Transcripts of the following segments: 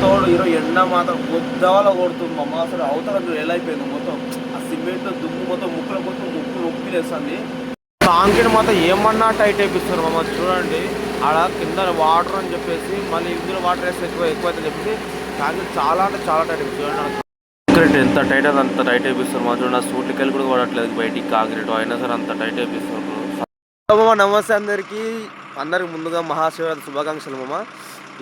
తోడు ఈరోజు ఎండ మాత్రం పొద్దాల కొడుతుంది. మమ్మ అసలు అవతల చూడు ఎలా అయిపోయింది మొత్తం. ఆ సిమెంట్ దుమ్ము మొత్తం ముక్కలు మొత్తం ముక్కు నొప్పి లేస్తుంది. కాంక్రీట్ మాత్రం ఏమన్నా టైట్ అయిపిస్తారు మమ్మ చూడండి. ఆడ కింద వాటర్ అని చెప్పేసి మళ్ళీ ఇందులో వాటర్ వేస్తే ఎక్కువ ఎక్కువ అయితే చెప్పేసి కాంక్రీట్ చాలా అంటే చాలా టైట్ చూడండి కాంక్రీట్ ఎంత టైట్ అది అంత టైట్ అయిపిస్తారు మా చూడండి. సూట్లకి కూడా కొడట్లేదు బయటికి కాంక్రీట్ అయినా సరే అంత టైట్ అయిపిస్తారు. నమస్తే అందరికీ. అందరికి ముందుగా మహాశివరాత్రి శుభాకాంక్షలు మమ్మ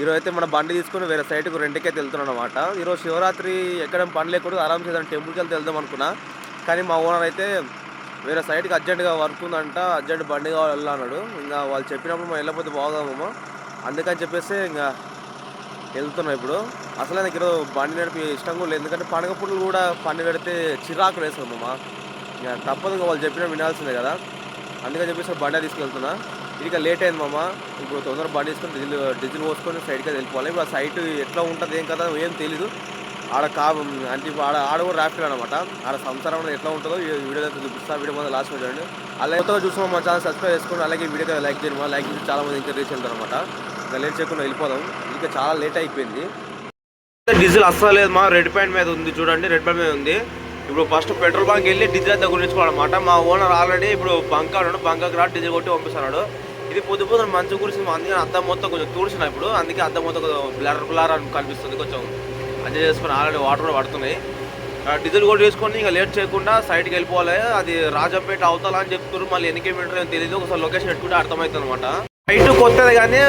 ఈరోజు అయితే మన బండి తీసుకుని వేరే సైడ్కి రెండుకి అయితే వెళ్తున్నాం అనమాట ఈరోజు శివరాత్రి ఎక్కడ పని లేకుండా ఆరామ్ చేద్దాం టెంపుల్కి వెళ్తే వెళ్దాం అనుకున్నా. కానీ మా ఓనర్ అయితే వేరే సైడ్కి అర్జెంట్గా వర్క్ ఉందంట అర్జెంట్ బండి కావాలి వెళ్ళన్నాడు ఇంకా వాళ్ళు చెప్పినప్పుడు మనం వెళ్ళకపోతే బాగుదామమ్మ అందుకని చెప్పేసి ఇంకా వెళ్తున్నాం ఇప్పుడు. అసలు నాకు ఈరోజు బండి నడిపి ఇష్టం కూడా లేదు. ఎందుకంటే పండుగ పుట్లు కూడా పని పెడితే చిరాకు వేస్తుందమ్మ ఇంకా తప్పదు వాళ్ళు చెప్పినా వినాల్సిందే కదా. అందుకని చెప్పేసి బండి తీసుకెళ్తున్నా. ఇది లేట్ అయింది మామ. ఇప్పుడు తొందరగా బండి తీసుకొని డీజిల్ డీజిల్ పోసుకొని సైడ్కి వెళ్ళిపోవాలి. ఇప్పుడు ఆ సైట్ ఎట్లా ఉంటుంది ఏం కదా ఏం తెలీదు. ఆడ కా అంటే ఇప్పుడు ఆడ ఆడ కూడా రాఫ్ట్ అనమాట ఆడ సంసారం అనేది ఎట్లా ఉంటుందో వీడియో అయితే చూపిస్తా. వీడియో మొదలు లాస్ట్ చూడండి. అలాగే కొత్తగా చూసాం మా ఛానల్ సబ్స్క్రైబ్ చేసుకోండి అలాగే వీడియో లైక్ చేయండి మా లైక్ చేసి చాలా మంది ఇంకా రీచ్ అనమాట ఇంకా లేట్ చేయకుండా వెళ్ళిపోదాం. ఇంకా చాలా లేట్ అయిపోయింది. డీజిల్ అస్సలు లేదు మా. రెడ్ పాయింట్ మీద ఉంది చూడండి. రెడ్ పాయింట్ మీద ఉంది. ఇప్పుడు ఫస్ట్ పెట్రోల్ బంక్ వెళ్ళి డీజిల్ అయితే గురించుకోవాలన్నమాట మా ఓనర్ ఆల్రెడీ ఇప్పుడు బంక్ ఆడు బంక్ రా డీజిల్ కొట్టి పంపిస్తున్నాడు. ఇది పొద్దు పొద్దున మంచు గురించి అందుకని అద్దం మొత్తం కొంచెం తూడిసిన ఇప్పుడు. అందుకే అద్దం మొత్తం బ్లర్ బ్లర్ అని కనిపిస్తుంది. కొంచెం అడ్జస్ట్ చేసుకొని ఆల్రెడీ వాటర్ కూడా పడుతున్నాయి. డీజిల్ కూడా వేసుకొని ఇంకా లేట్ చేయకుండా సైడ్కి వెళ్ళిపోవాలి. అది రాజంపేట అవుతాలా అని చెప్తున్నారు. మళ్ళీ ఎన్ని కిలోమీటర్ తెలియదు ఒకసారి లొకేషన్ పెట్టుకుంటే అర్థమవుతుంది అనమాట సైట్ కొత్తది కానీ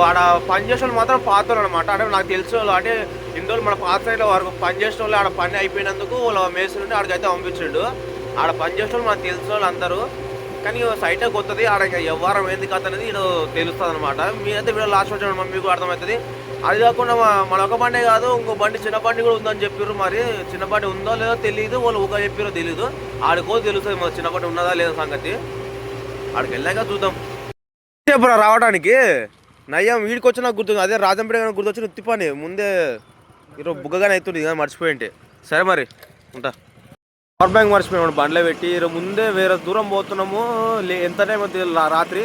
వాడ పని చేసిన వాళ్ళు మాత్రం పాత అనమాట అంటే నాకు తెలిసిన వాళ్ళు అంటే ఇన్ని రోజులు మన పాత సైడ్లో వరకు పని చేసిన వాళ్ళు. ఆడ పని అయిపోయినందుకు వాళ్ళ మేసు నుండి ఆడికైతే పంపించిండు. ఆడ పని చేసిన వాళ్ళు మనకు తెలిసిన వాళ్ళు అందరూ. కానీ సైట్ కొత్తది ఆడ ఇంకా వ్యవహారం ఏంది కథ అనేది ఇక్కడ తెలుస్తుంది అనమాట మీరైతే వీడియో లాస్ట్ వచ్చాడు మీకు అర్థమవుతుంది. అది కాకుండా మన ఒక బండే కాదు ఇంకో బండి చిన్న బండి కూడా ఉందని చెప్పారు మరి. చిన్న బండి ఉందో లేదో తెలియదు వాళ్ళు ఒక చెప్పారో తెలియదు ఆడికో తెలుస్తుంది మన చిన్న బండి ఉన్నదా లేదా సంగతి. ఆడికి వెళ్ళాక చూద్దాం. చెప్పరా రావడానికి? నయ్యం వీడికి వచ్చినా గుర్తు అదే రాజంపేట కానీ గుర్తు వచ్చిన ఉత్తిపని ముందే ఈరోజు బుగ్గగానే అవుతుంది కానీ మర్చిపోయింటే. సరే మరి ఉంటా. పవర్ బ్యాంక్ మర్చిపోయాము బండ్లో పెట్టి ముందే వేరే దూరం పోతున్నాము లే ఎంత టైం రాత్రి?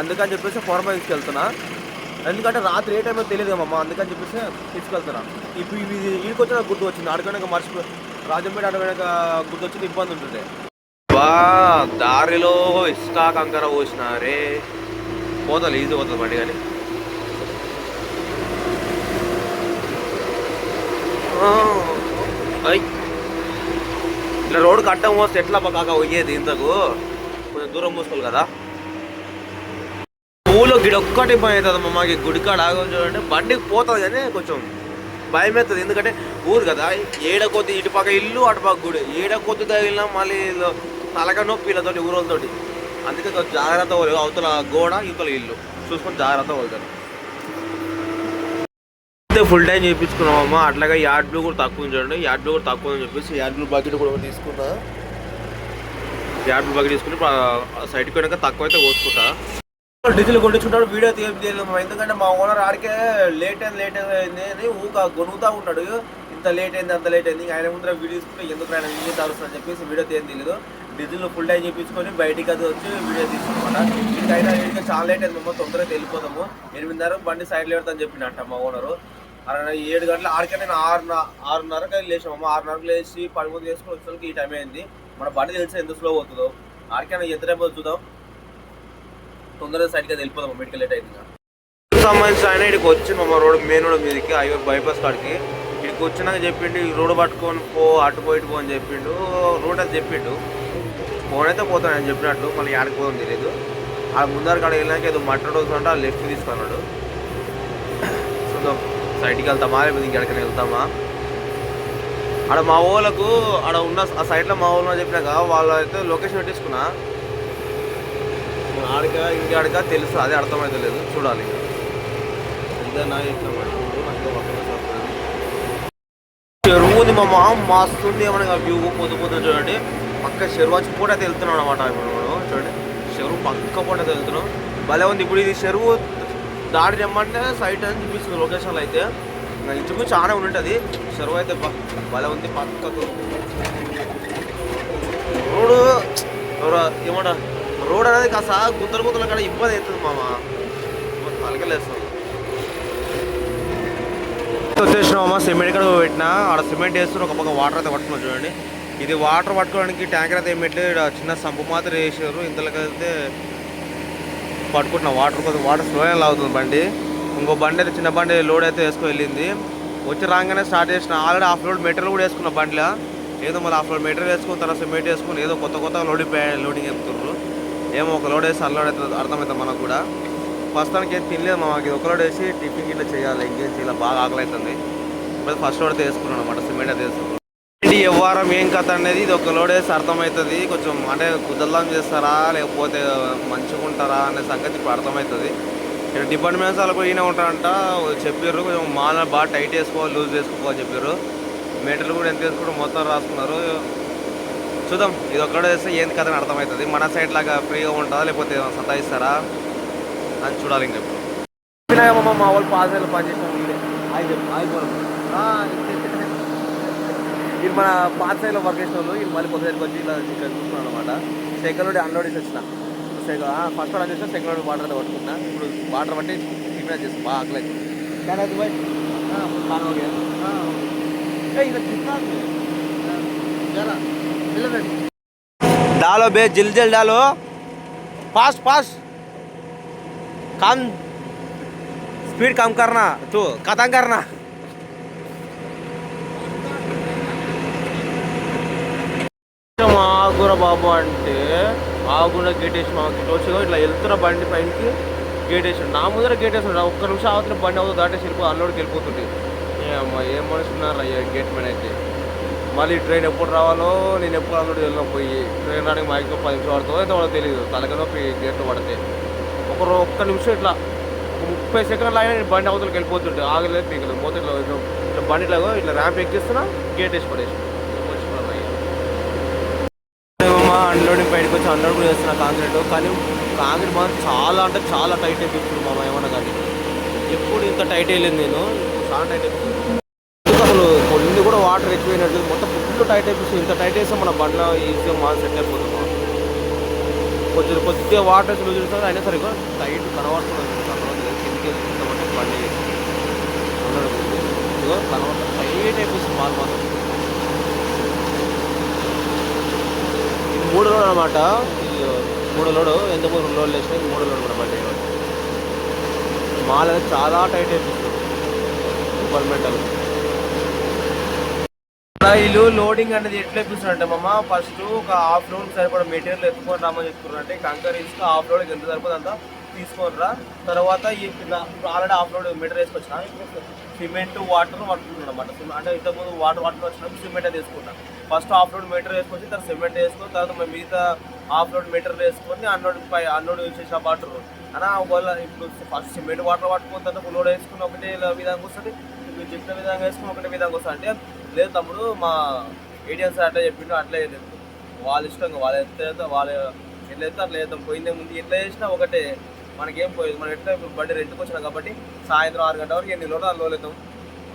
అందుకని చెప్పేసి పవర్ బ్యాంక్ తీసుకెళ్తున్నా. ఎందుకంటే రాత్రి ఏ టైం తెలియదు కమ్మా అందుకని చెప్పేసి తీసుకెళ్తున్నా. ఇప్పుడు ఇది ఈడికొచ్చిన గుర్తు వచ్చింది అడగనక మర్చిపో రాజంపేట అడగనక గుర్తు వచ్చింది ఇబ్బంది ఉంటుంది. బా దారిలో ఇసుక కంకర పోసినారే పోతుంది ఈజీ పోతుంది బండి కానీ. అయ్యి ఇట్లా రోడ్డు కట్టం వస్తే ఎట్లా కాక పోయేది ఇంతకు? కొంచెం దూరం మూసుకోవాలి కదా. ఊళ్ళో గిడ ఒక్కటి భయం అవుతుంది మాకు గుడికాడ ఆగం చూడండి బండికి పోతుంది కానీ కొంచెం భయం అవుతుంది. ఎందుకంటే ఊరు కదా ఏడ కొద్ది ఇటు పక్క ఇల్లు అటు పక్క గుడి. ఏడ కొద్ది తగిలినా మళ్ళీ తలక నొప్పి వీళ్ళతోటి ఊరోళ్ళతోటి. అందుకే జాగ్రత్త పోలేదు అవతల గోడ ఇవతల ఇల్లు. చూసుకొని జాగ్రత్త పోతారు అయితే ఫుల్ టైం చేయించుకున్నామమ్మా అట్లాగే యాడ్ బ్లూ కూడా తక్కువ చూడండి యాడ్ బ్లూ కూడా తక్కువ అని చెప్పేసి యాడ్ బ్లూ బకెట్ కూడా తీసుకున్నా యాడ్ బ్లూ బకెట్ తీసుకుని ఆ సైడ్కి పోయినాక తక్కువ అయితే పోసుకుంటా. డీజిల్ కొట్టించుకుంటాడు వీడియో తీయలేదు ఎందుకంటే మా ఓనర్ ఆడికే లేట్ అయింది లేట్ అయింది అని ఊక గొనుగుతా ఉన్నాడు. ఇంత లేట్ అయింది అంత లేట్ అయింది. ఆయన ముందర వీడియో తీసుకుంటే ఎందుకు ఆయన వీడియో తరుస్తుంది చెప్పేసి వీడియో తీయని తెలియదు డీజిల్ ఫుల్ టైం చేయించుకొని బయటికి అది వచ్చి వీడియో తీసుకున్నమాట వీడికైనా వీడికి చాలా లేట్ అయింది మమ్మల్ని తొందరగా వెళ్ళిపోతాము ఎనిమిదిన్నర బండి సైడ్లో పెడతాను చెప్పిండంట మా ఓనరు అరవై ఏడు గంటల ఆడికే నేను ఆరు ఆరున్నరకు లేచాము ఆరున్నరకు లేచి పని చేసుకుని వచ్చేసరికి ఈ టైం అయింది. మన బండి తెలిసి ఎంత స్లో అవుతుందో ఆడికైనా ఎంత టైం చూద్దాం. తొందరగా సైడ్కి వెళ్ళిపోదాం మెడికల్ లేట్ అయింది సంబంధించిన ఆయన ఇక్కడికి వచ్చి మా రోడ్ మెయిన్ రోడ్ మీదకి అయ్యో బైపాస్ కాడికి. ఇక్కడికి వచ్చినాక చెప్పిండు ఈ రోడ్ పట్టుకొని పో అటు పో పో అని చెప్పిండు. రోడ్ అని చెప్పిండు. ఫోన్ అయితే పోతాను అని చెప్పినట్టు మళ్ళీ ఆడికి పోదాం తెలియదు ఆ ముందర కాడ వెళ్ళాక ఏదో మట్టడు అంటే ఆ లెఫ్ట్ తీసుకున్నాడు. సైడ్కి వెళ్తామా? లేకపోతే ఇంకెక్కడికి వెళ్తామా? ఆడ మా వాళ్ళకు ఆడ ఉన్న ఆ సైడ్లో మా వాళ్ళు చెప్పినాక వాళ్ళు అయితే లొకేషన్ పెట్టేసుకున్నా. ఆడిక ఇంకాడిక తెలుసు అదే అర్థమైతే లేదు. చూడాలి ఇక. ఇదే నా ఇట్లా పక్కన చెరువు ఉంది మా మామ మస్తుంది ఏమన్నా వ్యూ పొద్దు పొద్దు చూడండి. పక్క చెరువు వచ్చి పూట అయితే అనమాట ఇప్పుడు చూడండి. చెరువు పక్క పూట అయితే వెళ్తున్నాం భలే ఉంది. ఇప్పుడు ఇది చెరువు దాడి తెమ్మంటే సైట్ అని చూపిస్తుంది లొకేషన్లో అయితే. ఇంకా ఇంచుకు చాలా ఉంటుంది చెరువు అయితే భలే ఉంది పక్కకు. రోడ్డు ఏమంట రోడ్ అనేది కాస్త గుంతలు గుంతలు కాడ ఇబ్బంది అవుతుంది మామ. తలకలేస్తుంది వచ్చేసినామా సిమెంట్ ఇక్కడ పెట్టినా. ఆడ సిమెంట్ వేస్తున్న ఒక పక్క వాటర్ అయితే పట్టుకున్నాం చూడండి. ఇది వాటర్ పట్టుకోవడానికి ట్యాంకర్ అయితే ఏం పెట్టలేదు. చిన్న సంపు మాత్రం వేసారు. ఇంతలోకైతే పట్టుకుంటున్నా వాటర్ కోసం వాటర్ స్లో లాగుతుంది బండి. ఇంకో బండి అయితే చిన్న బండి లోడ్ అయితే వేసుకొని వెళ్ళింది. వచ్చి రాగానే స్టార్ట్ చేసిన ఆల్రెడీ హాఫ్ లోడ్ మెటీరియల్ కూడా వేసుకున్న బండిలో. ఏదో మళ్ళీ హాఫ్ లోడ్ మెటీరియల్ వేసుకున్న తర్వాత సిమెంట్ వేసుకుని ఏదో కొత్త కొత్త లోడింగ్ లోడింగ్ చెప్తున్నారు ఏమో ఒక లోడ్ వేసి అన్లోడ్ అవుతుంది అర్థమవుతుంది మనకు కూడా. ప్రస్తుతానికి ఏం తినలేదు మాకు ఇది ఒక లోడ్ వేసి టిఫిన్ ఇట్లా చేయాలి ఇంకేం చేయాలి బాగా ఆకలి అవుతుంది ఫస్ట్ లోడ్ అయితే వేసుకున్నాను అనమాట సిమెంట్ అయితే వేసుకున్నాను. ఏంటి ఏ ఏం కథ అనేది ఇది ఒక లోడ్ వేసి అర్థమవుతుంది. కొంచెం అంటే కుదల్లం చేస్తారా? లేకపోతే మంచిగా ఉంటారా అనే సంగతి ఇప్పుడు అర్థమవుతుంది. ఇక్కడ డిపార్ట్మెంట్స్ వాళ్ళకు ఈయన ఉంటారంట. చెప్పారు కొంచెం మాల బాగా టైట్ వేసుకోవాలి లూజ్ వేసుకోవాలి చెప్పారు మెటీరియల్ కూడా ఎంత వేసుకోవడం మొత్తం రాసుకున్నారు. చూద్దాం. ఇది ఒక్కడే వేస్తే ఏంది కథ అని అర్థమవుతుంది. మన సైడ్ లాగా ఫ్రీగా ఉంటుందా? లేకపోతే సతాయిస్తారా అని చూడాలి ఇంకా ఇప్పుడు. మా వాళ్ళు పాస్ అయ్యి వీళ్ళే చెప్పు ఇది మన పాత సైడ్లో వర్క్ చేసిన వాళ్ళు ఇది మళ్ళీ కొత్త దగ్గరికి వచ్చి ఇలా ఇక్కడ చూస్తున్నాను అనమాట సెకండ్ నుండి అన్లోడ్ చేసి వచ్చిన సెకండ్ ఫస్ట్ వాడు చేసిన సెకండ్ నుండి వాటర్ పట్టుకున్నా ఇప్పుడు వాటర్ పట్టి టిఫిన్ చేస్తాను బాగా ఆకలి అవుతుంది. क्या कहते भाई हाँ खाना हो गया हाँ ए इधर कितना जरा डालो बे जल जल डालो फास्ट फास्ट काम स्पीड कम करना तू खत्म करना ఆగుర బాబు అంటే ఆగున గేట్ వేసి మా క్లోజ్ ఇట్లా వెళ్తున్న బండి పైనకి గేట్ వేసాడు నా ముందర గేట్ వేసాడు ఒక్క నిమిషం అవతల బండి అవుతుంది దాటేసి వెళ్ళిపో అన్లోడ్కి వెళ్ళిపోతుంది. అమ్మ ఏం మనుషున్నారు అయ్యా గేట్ మ్యాన్ అయితే? మళ్ళీ ట్రైన్ ఎప్పుడు రావాలో నేను ఎప్పుడు అందులో వెళ్ళిన పోయి ట్రైన్ రావడానికి మా ఇంట్లో పది నిమిషం పడుతుందో ఎంతో వాళ్ళకి తెలియదు తలకనొప్పి గేట్లు పడితే. ఒక ఒక్క నిమిషం ఇట్లా ఒక ముప్పై సెకండ్లు అయినా నేను బండి అవతలకి వెళ్ళిపోతుంటే ఆగలేదు పీకలేదు పోతే ఇట్లా ఇట్లా ఇట్లా బండి ఇట్లా ర్యాంప్ ఎక్కిస్తున్నా గేట్ వేసి పడేసి అన్లోడింగ్ బయటకు వచ్చి అన్లోడ్ కూడా చేస్తున్నా కాంక్రీట్. కానీ కాంక్రీట్ మాత్రం చాలా అంటే చాలా టైట్ అయిపోయిండు మా ఏమన్నా కానీ ఎప్పుడు ఇంత టైట్ అయ్యలేదు నేను. చాలా టైట్ అయిపోయింది అసలు కొన్ని కూడా వాటర్ ఎక్కువైనట్టు మొత్తం ఫుల్ టైట్ అయిపోతుంది ఇంత టైట్ వేస్తే మన బండ్లో ఈజీగా మా సెట్ అయిపోతుంది. మామ. కొంచెం కొద్దిగా వాటర్ లూజ్ చేస్తారు అయినా సరే టైట్ కనబడుతుంది. కిందకి కిందికి బండి కనబడుతుంది. టైట్ అయిపోతుంది మాల్ మాత్రం. మూడు లోడ్ అనమాట మూడు లోడు ఎంత మూడు లోడ్లు వేసినా మూడు లోడ్ అనమాట మాల్ అనేది చాలా టైట్ అయిపోతుంది ఇల్లు వీళ్ళు లోడింగ్ అనేది ఎట్లా ఎప్పిస్తున్నారంటే మమ్మ ఫస్ట్ ఒక హాఫ్ లోడ్ సరిపడా మెటీరియల్ ఎత్తుకొని రామని చెప్తున్నారంటే కంకర్ ఇసుక హాఫ్ లోడ్ ఎంత సరిపోతుంది అంతా తీసుకొని రా తర్వాత ఈ కింద ఆల్రెడీ హాఫ్ లోడ్ మెటీరియల్ వేసుకొచ్చిన సిమెంట్ వాటర్ పట్టుకుంటున్నాడు అనమాట అంటే ఇంతకుముందు వాటర్ వాటర్ వచ్చినప్పుడు సిమెంట్ తీసుకుంటా ఫస్ట్ ఆఫ్ రోడ్ మీటర్ వేసుకొని తర్వాత సిమెంట్ వేసుకొని తర్వాత మేము మిగతా ఆఫ్ రోడ్ మీటర్ వేసుకొని అన్లోడ్ పై అన్లోడ్ చేసే వాటర్ అలా ఒకవేళ ఇప్పుడు ఫస్ట్ సిమెంట్ వాటర్ పట్టుకున్న తర్వాత లోడ్ వేసుకుని ఒకటే విధంగా వస్తుంది. మీరు చెప్పిన విధంగా వేసుకుని ఒకటే విధంగా వస్తుంది. అంటే లేదు తమ్ముడు మా ఏడియన్స్ అట్లా చెప్పిండు అట్లే లేదు వాళ్ళ ఇష్టం వాళ్ళు ఎట్లా వాళ్ళ ఎట్లా అయితే అట్లా చేద్దాం. పోయిందే ముందు ఎట్లా చేసినా ఒకటే. మనకేం పోయేది? మనం ఎట్లా ఇప్పుడు బండి రెంట్కి వచ్చినాం కాబట్టి సాయంత్రం ఆరు గంటల వరకు ఎన్ని లోడ్ అల్లోలేద్దాం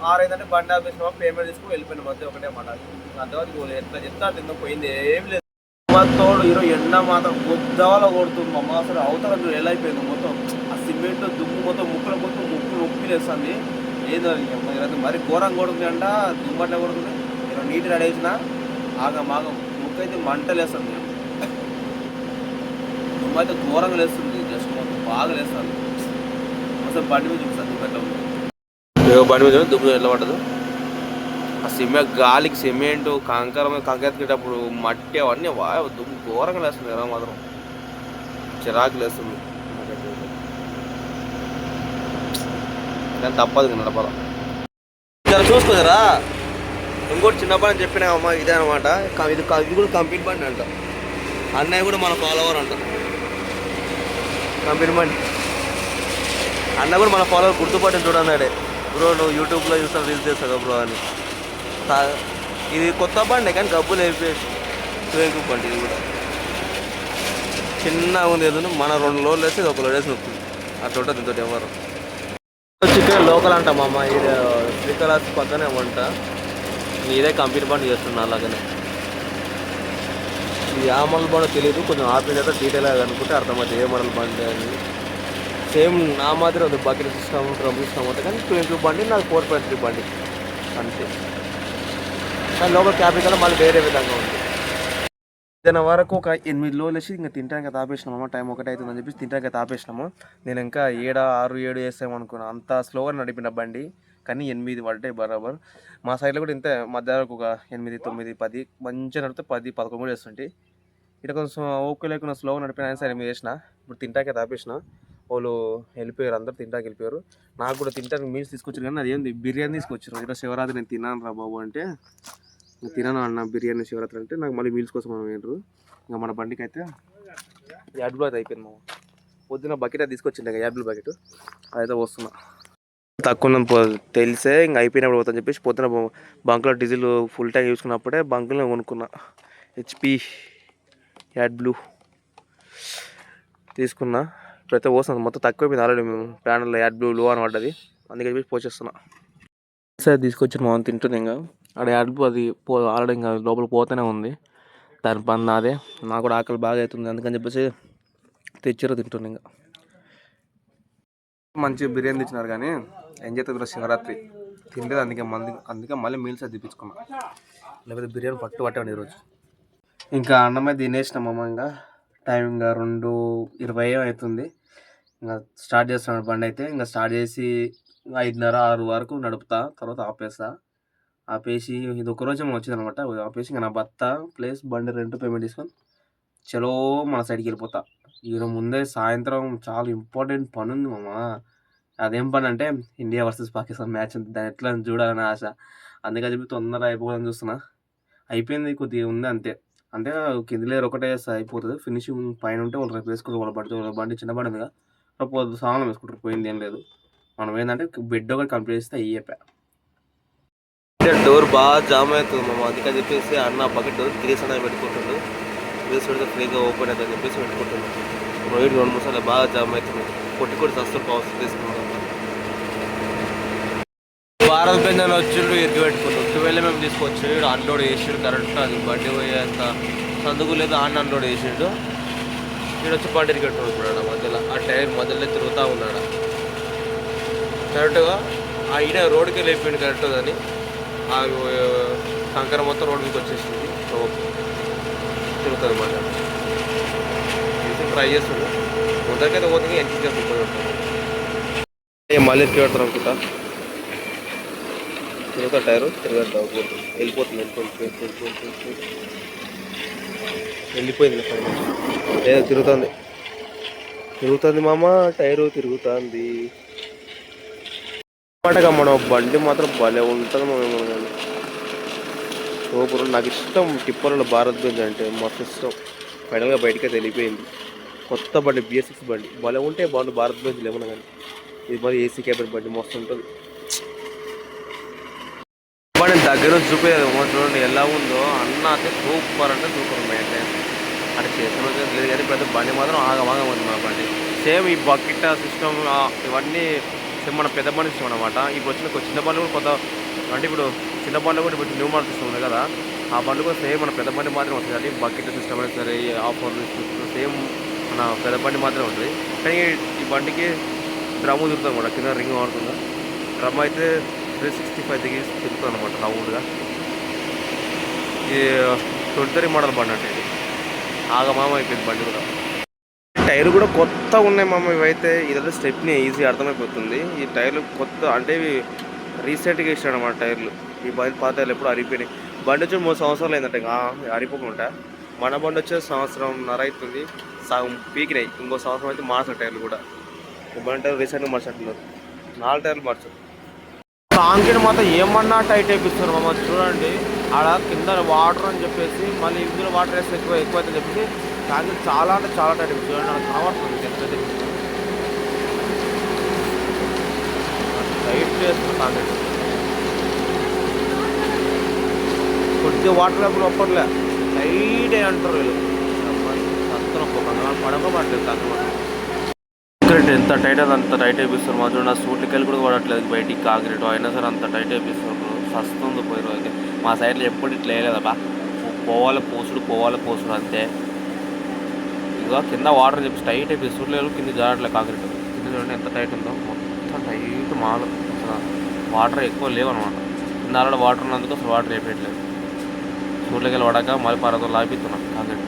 ఆరు అయిందంటే బండి ఆపేసిన పేమెంట్ తీసుకుని వెళ్ళిపోయిన మధ్య ఒకటే మాట. అంతవరకు ఎట్లా చెప్తా అట్లా పోయింది ఏం లేదు. తోడు ఈరోజు ఎండ మాత్రం గుద్దవల కొడుతుంది మా అసలు అవతల ఎలా అయిపోయింది మొత్తం. ఆ సిమెంట్ దుమ్ము మొత్తం ముక్కలు మొత్తం ముక్కు నొప్పి లేస్తుంది. ఏదో ఈరోజు మరి ఘోరంగా కొడుతుంది అంట. దుమ్ము కొడుతుంది. ఈరోజు నీటి రెడీ వేసిన ఆగ. మాగం ముక్కు అయితే మంట లేస్తుంది. దుమ్ము అయితే ఘోరంగా లేస్తుంది. జస్ట్ మొత్తం బాగా లేస్తుంది. అసలు బండి మీద చూపిస్తాను దుమ్ము బండి మీద చూడు, దుమ్ము ఎట్లా పడ్డదు ఆ సిమెంట్ గాలికి సిమెంట్ కంకర కంకర ఎత్తుకేటప్పుడు మట్టి అవన్నీ దుమ్ము ఘోరంగా లేస్తుంది కదా మాత్రం. చిరాకు లేస్తుంది. కానీ తప్పదు నడపాల. జర ఇంకోటి చిన్న బండి చెప్పినా అమ్మ ఇదే అనమాట ఇది ఇది కూడా కంపెనీ బండి అంట. అన్నయ్య కూడా మన ఫాలోవర్ అంట. కంపెనీ బండి. అన్న కూడా మన ఫాలోవర్ గుర్తుపట్టిన చూడన్నాడే బ్రో నువ్వు యూట్యూబ్లో చూస్తావు రీల్స్ చేస్తావు బ్రో అని. ఇది కొత్త బండి కానీ గబ్బులు అయిపోయేసి ట్వేంకు బండి ఇది కూడా. చిన్నగా ఉంది ఏదో మన రెండు లోడ్లు వేసి ఇది ఒక లోడ్ వేసి నొప్పి అట్లా ఉంటుంది దీంతో ఎవరు. చికెన్ లోకల్ అంట మా అమ్మ ఇది శ్రీకాళహస్తి పక్కనే వంట ఇదే కంపెనీ బండి చేస్తున్నా అలాగనే. ఈ ఆ మోడల్ బండి తెలియదు కొంచెం ఆపిన తర్వాత డీటెయిల్గా అనుకుంటే అర్థమవుతుంది ఏ మోడల్ బండి అని. సేమ్ నా మాదిరి ఉంది బకెట్ సిస్టమ్ డ్రమ్ సిస్టమ్ ఉంటుంది కానీ టూ ఇంటూ బండి నాకు ఫోర్ పాయింట్ త్రీ బండి. అంతే. కానీ లోపల క్యాబిన్ కల్లా మళ్ళీ వేరే విధంగా ఉంది. దాని వరకు ఒక ఎనిమిది లోలు వేసి ఇంకా తినడానికి తాపేసినామా టైం ఒకటి అవుతుందని చెప్పి తినడానికి తాపేసినాము నేను ఇంకా ఏడ ఆరు ఏడు వేసాము అంత స్లోగా నడిపిన బండి కానీ ఎనిమిది పడ్డాయి బరాబర్. మా సైడ్లో కూడా ఇంత మధ్యాహ్నం ఒక ఎనిమిది తొమ్మిది పది మంచిగా నడిపితే పది పదకొండు కూడా వేస్తుంటే ఇక్కడ కొంచెం ఓకే లేకుండా స్లోగా నడిపిన సరే ఎనిమిది వేసిన ఇప్పుడు తింటాకే తాపేసిన వాళ్ళు వెళ్ళిపోయారు అందరు తింటాకి వెళ్ళిపోయారు. నాకు కూడా తింటానికి మీల్స్ తీసుకొచ్చారు కానీ అది ఏంది బిర్యానీ తీసుకొచ్చారు. ఈరోజు శివరాత్రి నేను తిన్నాను రా బాబు అంటే నేను తినను అన్న బిర్యానీ శివరాత్రి అంటే నాకు మళ్ళీ మీల్స్ కోసం మనం ఏంటారు ఇంకా మన బండికి అయితే యాడ్ అయితే అయిపోయింది మా పొద్దున బకెట్ అది తీసుకొచ్చిండే యాడ్ బకెట్ అదైతే వస్తున్నా తక్కువ తెలిసే ఇంకా అయిపోయినప్పుడు పోతుందని చెప్పేసి పొద్దున బంక్లో డీజిల్ ఫుల్ ట్యాంక్ చూసుకున్నప్పుడే బంక్లో కొనుక్కున్నా. హెచ్పి యాడ్ బ్లూ తీసుకున్నా. ఇప్పుడైతే పోస్తున్నాను మొత్తం తక్కువైపోయింది ఆల్రెడీ మేము. ప్యానల్లో యాడ్ బ్లూ లో అని పడ్డది. అందుకే చెప్పి పోసేస్తున్నా. సరే తీసుకొచ్చిన మనం తింటుంది ఇంకా. ఆడ యాడ్ బ్లూ అది పో ఆల్రెడీ ఇంకా లోపల పోతూనే ఉంది. దాని పని నాదే. నాకు కూడా ఆకలి బాగా అవుతుంది. అందుకని చెప్పేసి తెచ్చారు తింటుంది ఇంకా. మంచి బిర్యానీ తెచ్చినారు కానీ ఏం చేస్తుంది శివరాత్రి? తినలేదు అందుకే మంది అందుకే మళ్ళీ మీల్స్ అది తెప్పించుకున్నాం. లేకపోతే బిర్యానీ పట్టు పట్టండి ఈరోజు. ఇంకా అన్నమే తినేసినాం అమ్మ ఇంకా. టైం ఇంకా రెండు ఇరవై అవుతుంది. ఇంకా స్టార్ట్ చేస్తాను బండి అయితే. ఇంకా స్టార్ట్ చేసి ఐదున్నర ఆరు వరకు నడుపుతా. తర్వాత ఆపేస్తా. ఆపేసి ఇది ఒక రోజే వచ్చింది అనమాట ఆపేసి ఇంకా నా భర్త ప్లస్ బండి రెంట్ పేమెంట్ తీసుకొని చలో మన సైడ్కి వెళ్ళిపోతా. ఈరోజు ముందే సాయంత్రం చాలా ఇంపార్టెంట్ పని ఉంది మామ. అదేం పని అంటే ఇండియా వర్సెస్ పాకిస్తాన్ మ్యాచ్ ఉంది. దాన్ని ఎట్లా చూడాలని ఆశ. అందుకని చెప్పి తొందర అయిపోవాలని చూస్తున్నా. అయిపోయింది కొద్దిగా ఉంది అంతే. అంటే కింద లేరు ఒకటే అయిపోతుంది ఫినిషింగ్ పైన ఉంటే వాళ్ళు రేపు వేసుకుని వాళ్ళ బండి వాళ్ళ బండి చిన్న బండి ఉందిగా రేపు సామాన్ వేసుకుంటారు పోయింది ఏం లేదు. మనం ఏంటంటే బెడ్ ఒకటి కంప్లీట్ చేస్తే అయ్యేపా డోర్ బాగా జామ్ అవుతుంది మామ. అందుకని చెప్పేసి అన్న బకెట్ డోర్ త్రీ అన్న పెట్టుకుంటుండు త్రీ పెడితే ఫ్రీగా ఓపెన్ అవుతుందని చెప్పేసి పెట్టుకుంటుండు రోహిత్ రెండు మూడు సార్లు బాగా జామ్ అవుతుంది. కొట్టి కొట్టి సస్తు పవర్ తీసుకున్నాం భారత్ బెంజన్ వచ్చిండు ఎత్తి పెట్టుకున్నాడు ట్వెల్వ్ మేము తీసుకొచ్చి అన్లోడ్ చేసిండు కరెక్ట్ అది బండి పోయేంత సందుకు లేదు ఆన్ అన్లోడ్ చేసిండు ఇక్కడ వచ్చి బండి మధ్యలో ఆ టైర్ మధ్యలో తిరుగుతూ ఉన్నాడు. కరెక్ట్గా ఆ ఈడ రోడ్కి లేపిండు కరెక్ట్ అని ఆ కంకర మొత్తం రోడ్ మీకు వచ్చేసింది. తిరుగుతుంది మాట ట్రై చేస్తుంది ముందరికైతే పోతుంది ఎంత చేస్తుంది మళ్ళీ ఎత్తి అనుకుంటా? తిరుగుతా టైరు తిరగద్దు వెళ్ళిపోతుంది వెళ్ళిపోతుంది వెళ్ళిపోయింది ఫైనల్. లేదా తిరుగుతుంది. తిరుగుతుంది మామ టైరు తిరుగుతుంది. పాటగా మన బండి మాత్రం భలే ఉంటుంది మనం సూపర్ నాకు ఇష్టం టిప్పర్లో భారత్ బెంజ్ అంటే మస్తు ఇష్టం. ఫైనల్గా బయటకే వెళ్ళిపోయింది కొత్త బండి బిఎస్సిక్స్ బండి. భలే ఉంటే బాగుంది భారత్ బెంజ్ లేమన్నా కానీ. ఇది మరి ఏసీ క్యాబిన్ బండి మస్తు ఉంటుంది. బండి దగ్గర నుంచి చూపేది చూడండి ఎలా ఉందో. అన్న అయితే సూపర్ అంటే సూపర్ మెయింటైన్ అంటే చేస్తున్న లేదు కానీ పెద్ద బండి మాత్రం ఆగమాగం ఉంది మన బండి. సేమ్ ఈ బకెట్ సిస్టమ్ ఇవన్నీ సేమ్ మన పెద్ద బండి సిస్టమ్ అనమాట ఇప్పుడు వచ్చిన కొ- చిన్న బండ్లు కూడా కొత్త అంటే ఇప్పుడు చిన్న బండ్లు కూడా ఇప్పుడు న్యూ మోడల్ సిస్టమ్ ఉంది కదా. ఆ బండ్లు కూడా సేమ్ మన పెద్ద బండి మాత్రం వస్తుంది అంటే బకెట్ సిస్టమ్ అయినా సరే ఆఫర్ సేమ్ మన పెద్ద బండి మాత్రమే ఉంటుంది. కానీ ఈ బండికి డ్రమ్ము తిరుగుతాం కూడా కింద రింగ్ ఆడుతుంది డ్రమ్ అయితే త్రీ సిక్స్టీ ఫైవ్ దిగి తిరుగుతుంది అనమాట రౌండ్గా ఇది ట్వంటీ త్రీ మోడల్ బండి అంటే. ఆగమామ అయిపోయింది బండి కూడా. టైర్లు కూడా కొత్తగా ఉన్నాయి మామ ఇవైతే ఇదంతా స్టెప్ని ఈజీ అర్థమైపోతుంది. ఈ టైర్లు కొత్త అంటే ఇవి రీసెంట్గా ఇచ్చాడు అనమాట టైర్లు. ఈ బండి పాత టైర్లు ఎప్పుడు అరిగిపోయినాయి. బండి వచ్చి మూడు సంవత్సరాలు అయిందంటే అరిపోకుండా మన బండి వచ్చే సంవత్సరం నర అవుతుంది సగం పీకినాయి. ఇంకో సంవత్సరం అయితే మార్చారు టైర్లు కూడా. ఈ బండి టైర్లు రీసెంట్గా మార్చినట్టున్నారు నాలుగు టైర్లు మార్చారు కాంక్రీట్ మాత్రం ఏమన్నా టైట్ అయిపిస్తారు మమ్మ చూడండి. ఆడ కింద వాటర్ అని చెప్పేసి మళ్ళీ ఇందులో వాటర్ వేస్తే ఎక్కువ ఎక్కువ అయితే చెప్పేసి కాంక్రీట్ చాలా అంటే చాలా టైట్ చూడండి నాకు కనబడుతుంది ఎంత టైట్ చేస్తుంది కాంక్రీట్ కొద్దిగా వాటర్ లేకుండా ఒప్పట్లే. టైట్ అయి అంటారు వీళ్ళు. సత్తున ఒక్కొక్క పడకపోవట్లేదు కాంక్రీట్ ఎంత టైట్ అది అంత టైట్ అయిపిస్తారు మా చూడండి ఆ సూట్లకి కూడా పడట్లేదు. బయటికి కాంక్రీట్ అయినా సరే అంత టైట్ అయిపిస్తారు సస్తుంది పోయి రోజుకి. మా సైడ్లో ఎప్పుడు ఇట్లా వేయలేదబ్బా. పోవాలి పోసుడు పోవాలి పోసుడు అంతే. ఇదిగో కింద వాటర్ చెప్పి టైట్ అయిపోయి సూట్ కింద జారట్లే కాంక్రీట్. కింద చూడండి ఎంత టైట్ ఉందో. మొత్తం టైట్ మాలు. వాటర్ ఎక్కువ లేవు అనమాట ఆల్రెడీ వాటర్ ఉన్నందుకు అసలు వాటర్ వేపేయట్లేదు సూర్యులకి పడక మరి పరదో లాగిస్తున్నాం కాదండి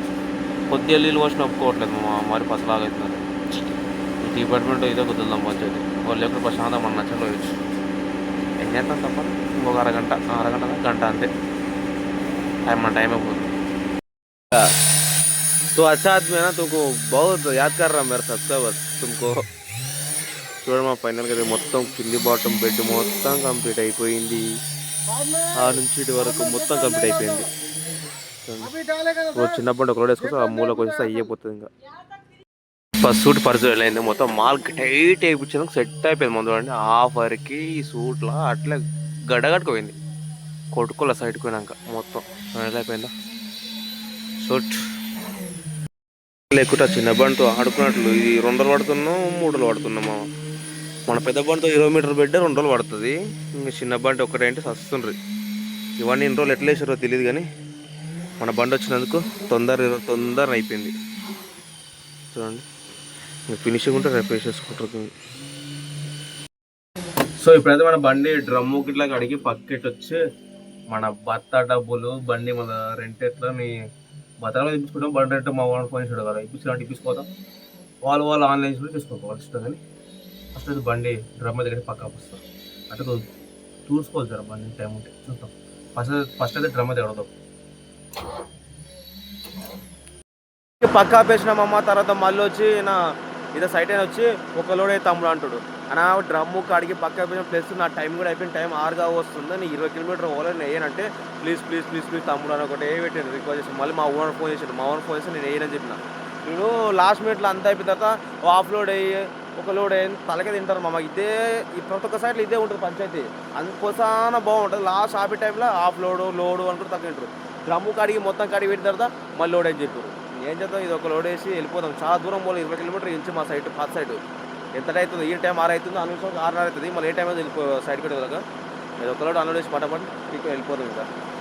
కొద్దిగా నీళ్ళు పోసిన ఒప్పుకోవట్లేదు మా మరి పసలాగా అవుతుంది ఈ డిపార్ట్మెంట్ ఇదే కుదురుదాం పంచాయతీ. వాళ్ళు ఎక్కడ ప్రశాంతం మన నచ్చలో వచ్చు ఏం చేస్తాం తప్ప ఇంకొక అరగంట అరగంట కాదు, గంట అంతే టైం మన టైం అయిపోతుంది तो अच्छा आदमी है ना तुमको बहुत याद कर रहा मेरा सब्सक्राइबर तुमको చూడండి మా ఫైనల్గా ఇది మొత్తం కింది బాటం బెడ్ మొత్తం కంప్లీట్ అయిపోయింది ఆ నుంచి ఇటు వరకు మొత్తం కంప్లీట్ అయిపోయింది చూడండి. ఓ చిన్నప్పుడు ఒక రోడ్ వేసుకొస్తే ఆ మూలకు వచ్చేస్తే అయ్యిపోతుంది ఇంకా ఫస్ట్ సూట్ పరిచయం అయింది మొత్తం మాల్ టైట్ అయిపోయింది సెట్ అయిపోయింది ముందు చూడండి హాఫ్ వరకు ఈ సూట్లో అట్లా గడగట్టుకుపోయింది కొట్టుకోలే సైడ్కి పోయినాక మొత్తం ఎలా అయిపోయిందా సూట్ లేకుంటే చిన్న బండితో ఆడుకున్నట్లు ఇది రెండు రోజులు పడుతున్నాం మూడు రోజులు పడుతున్నాం మన పెద్ద బండితో ఇరవై మీటర్ బెడ్ రెండు రోజులు పడుతుంది. ఇంకా చిన్న బండి ఒకటేంటి సస్తుండ్రి. ఇవన్నీ ఇన్ని రోజులు ఎట్లా వేసారో తెలియదు కానీ మన బండి వచ్చినందుకు తొందర తొందర అయిపోయింది చూడండి. ఇంకా ఫినిషింగ్ ఉంటే రేపు వేసేసుకుంటారు. సో ఇప్పుడైతే మన బండి డ్రమ్ము గిట్లా కడిగి పక్కెట్ వచ్చి మన భర్త డబ్బులు బండి మన రెంట్ ఎట్లా భర్త బత్తాలో ఇప్పించుకుంటాం. బండి రెంట్ మా వాళ్ళు ఫోన్ ఇచ్చాడు కదా ఇప్పించాలంటే ఇప్పించుకోదాం వాళ్ళు వాళ్ళు ఆన్లైన్ కూడా తీసుకోవాలి ఇష్టం కానీ ఫస్ట్ అయితే బండి డ్రమ్ దగ్గర పక్కా వస్తాం. అంటే కొద్ది చూసుకోవాలి బండి టైం ఉంటే చూస్తాం. ఫస్ట్ ఫస్ట్ అయితే డ్రమ్ దగ్గర వద్దాం పక్కా పేసినామమ్మ తర్వాత మళ్ళీ వచ్చి నా ఇదే సైట్ అయినా వచ్చి ఒక లోడే తమ్ముడు అంటాడు. అనా డ్రమ్ము కాడికి పక్క ప్లస్ నా టైం కూడా అయిపోయిన టైం ఆరుగా వస్తుంది. నేను ఇరవై కిలోమీటర్ పోవాలని వేయనంటే ప్లీజ్ ప్లీజ్ ప్లీజ్ ప్లీజ్ తమ్ముడు అని ఒకటి ఏ పెట్టాను రిక్వెస్ట్ చేసి మళ్ళీ మా ఓనర్ ఫోన్ చేశాను మా ఓనర్ ఫోన్ చేసి నేను వేయనని చెప్పిన. నేను లాస్ట్ మినిట్లో అంతా అయిపోయిన తర్వాత ఆఫ్ లోడ్ అయ్యి ఒక లోడ్ అయ్యి తలకే తింటారు మామ. ఇదే ప్రతి ఒక్క సైడ్లో ఇదే ఉంటుంది పంచాయతీ. అందుకోసాన బాగుంటుంది. లాస్ట్ ఆపే టైంలో ఆఫ్ లోడు లోడు అనుకుంటే తగ్గింటారు డ్రమ్ము కాడికి మొత్తం కాడికి పెట్టిన తర్వాత మళ్ళీ లోడ్ అని చెప్పారు ఏం చేద్దాం? ఇది ఒక లోడ్ వేసి వెళ్ళిపోదాం. చాలా దూరం పోలేదు ఇరవై కిలోమీటర్ ఇంచు మా సైడ్ పాత సైడ్ ఎంత అవుతుంది ఈ టైం ఆరు అవుతుంది ఆ నిమిషం ఆరున్నర అవుతుంది. మళ్ళీ ఏ టైం అయితే వెళ్ళిపో సైడ్ కూడా వెళ్ళగా ఇది ఒక లోడ్ అన్లోడ్ వెళ్ళిపోతుంది సార్ ఇంకా.